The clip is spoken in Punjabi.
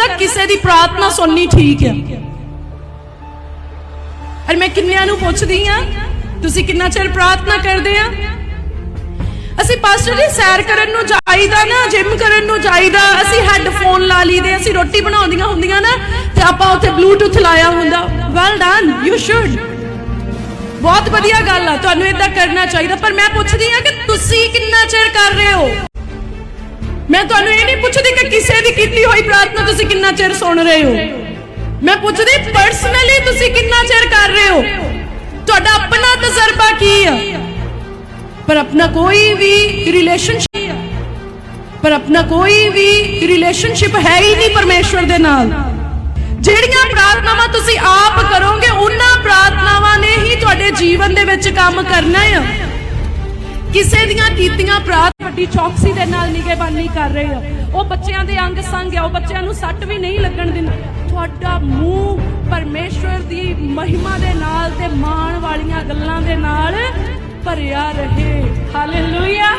ਕਰਦਾ ਕਿਸੇ ਦੀ ਪ੍ਰਾਰਥਨਾ ਸੁਣਨੀ ਠੀਕ ਹੈ ਅਰ ਮੈਂ ਕਿੰਨਿਆਂ ਨੂੰ ਪੁੱਛਦੀ ਆ, ਤੁਸੀਂ ਕਿੰਨਾ ਚਿਰ ਪ੍ਰਾਰਥਨਾ ਕਰਦੇ ਆ? ਅਸੀਂ ਪਾਸਟਰ ਜੀ ਸੈਰ ਕਰਨ ਨੂੰ ਜਾਈਦਾ ਨਾ, ਜਿਮ ਕਰਨ ਨੂੰ ਜਾਈਦਾ, ਅਸੀਂ ਹੈੱਡਫੋਨ ਲਾ ਲਈਦੇ, ਅਸੀਂ ਰੋਟੀ ਬਣਾਉਂਦੀਆਂ ਹੁੰਦੀਆਂ ਨਾ, ਤੇ ਆਪਾਂ ਉੱਥੇ ਬਲੂਟੁੱਥ ਲਾਇਆ ਹੁੰਦਾ। ਵੈਲ ਡਨ ਯੂ ਸ਼ੁਡ ਬਹੁਤ ਵਧੀਆ ਗੱਲ ਆ, ਤੁਹਾਨੂੰ ਇਦਾਂ ਕਰਨਾ ਚਾਹੀਦਾ, ਪਰ ਮੈਂ ਪੁੱਛਦੀ ਆ ਕਿ ਤੁਸੀਂ ਕਿੰਨਾ ਚਿਰ ਕਰ ਰਹੇ ਹੋ? ਮੈਂ ਤੁਹਾਨੂੰ ਇਹ ਨਹੀਂ ਪੁੱਛਦੀ ਕਿ ਕਿਸੇ ਦੀ ਕੀਤੀ ਹੋਈ ਪ੍ਰਾਰਥਨਾ ਤੁਸੀਂ ਕਿੰਨਾ ਚਿਰ ਸੁਣ ਰਹੇ ਹੋ? ਮੈਂ ਪੁੱਛਦੀ ਪਰਸਨਲੀ ਤੁਸੀਂ ਕਿੰਨਾ ਚਿਰ ਕਰ ਰਹੇ ਹੋ? ਤੁਹਾਡਾ ਆਪਣਾ ਤਜਰਬਾ ਕੀ ਆ? ਪਰ ਆਪਣਾ ਕੋਈ ਵੀ ਰਿਲੇਸ਼ਨਸ਼ਿਪ ਪਰ ਆਪਣਾ ਕੋਈ ਵੀ ਰਿਲੇਸ਼ਨਸ਼ਿਪ ਹੈ ਹੀ ਨਹੀਂ ਪਰਮੇਸ਼ਵਰ ਦੇ ਨਾਲ। ਜਿਹੜੀਆਂ ਪ੍ਰਾਰਥਨਾਵਾਂ ਤੁਸੀਂ ਆਪ ਕਰੋਗੇ, ਉਹਨਾਂ ਪ੍ਰਾਰਥਨਾਵਾਂ ਨੇ ਹੀ ਤੁਹਾਡੇ ਜੀਵਨ ਦੇ ਵਿੱਚ ਕੰਮ ਕਰਨਾ ਆ। ਕਿਸੇ ਦੀਆਂ ਕੀਤੀਆਂ ਪ੍ਰਾਰਥਨਾ ਤੁਹਾਡੀ ਚੌਕਸੀ ਦੇ ਨਾਲ ਨਿਗਹਿਬਾਨੀ ਕਰ ਰਹੇ ਆ। ਉਹ ਬੱਚਿਆਂ ਦੇ ਅੰਗ ਸੰਗ ਆ, ਉਹ ਬੱਚਿਆਂ ਨੂੰ ਸੱਟ ਵੀ ਨਹੀਂ ਲੱਗਣ ਦਿੰਦੇ। ਤੁਹਾਡਾ ਮੂੰਹ ਪਰਮੇਸ਼ਵਰ ਦੀ ਮਹਿਮਾ ਦੇ ਨਾਲ ਤੇ ਮਾਣ ਵਾਲੀਆਂ ਗੱਲਾਂ ਦੇ ਨਾਲ ਭਰਿਆ ਰਹੇ। ਹਾਲੇਲੂਇਆ